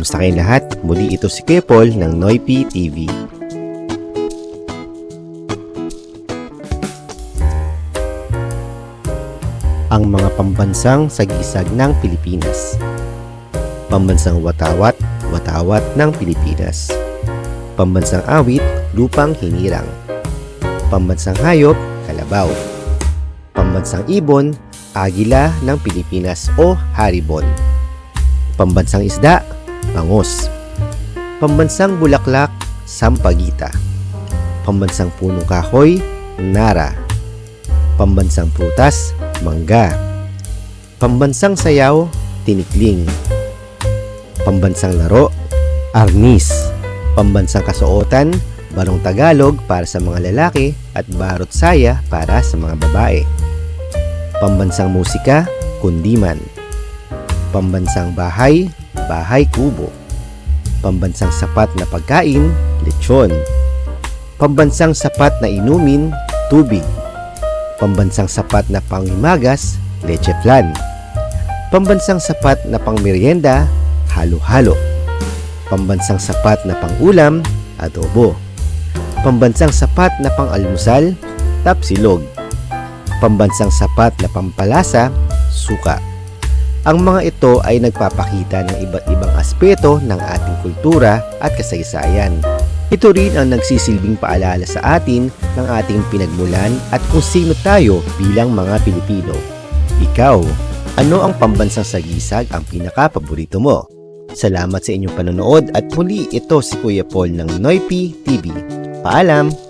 Kamusta kayong lahat? Muli ito si Kuya ng Noipi TV. Ang mga pambansang sagisag ng Pilipinas. Pambansang watawat, watawat ng Pilipinas. Pambansang awit, lupang hinirang. Pambansang hayop, kalabaw. Pambansang ibon, agila ng Pilipinas o haribon. Pambansang isda, Pangos. Pambansang bulaklak, Sampagita. Pambansang punong kahoy, Nara. Pambansang prutas, Mangga. Pambansang sayaw, Tinikling. Pambansang laro, Arnis. Pambansang kasuotan, Barong Tagalog para sa mga lalaki at Barot Saya para sa mga babae. Pambansang musika, Kundiman. Pambansang bahay, bahay kubo. Pambansang sapat na pagkain, lechon. Pambansang sapat na inumin, tubig. Pambansang sapat na pangimagas, leche flan. Pambansang sapat na pangmerienda, halo-halo. Pambansang sapat na pangulam, adobo. Pambansang sapat na pang-almusal, tapsilog. Pambansang sapat na pampalasa, suka. Ang mga ito ay nagpapakita ng iba't ibang aspeto ng ating kultura at kasaysayan. Ito rin ang nagsisilbing paalala sa atin ng ating pinagmulan at kung sino tayo bilang mga Pilipino. Ikaw, ano ang pambansang sagisag ang pinaka-paborito mo? Salamat sa inyong panonood at muli ito si Kuya Paul ng Noipi TV. Paalam!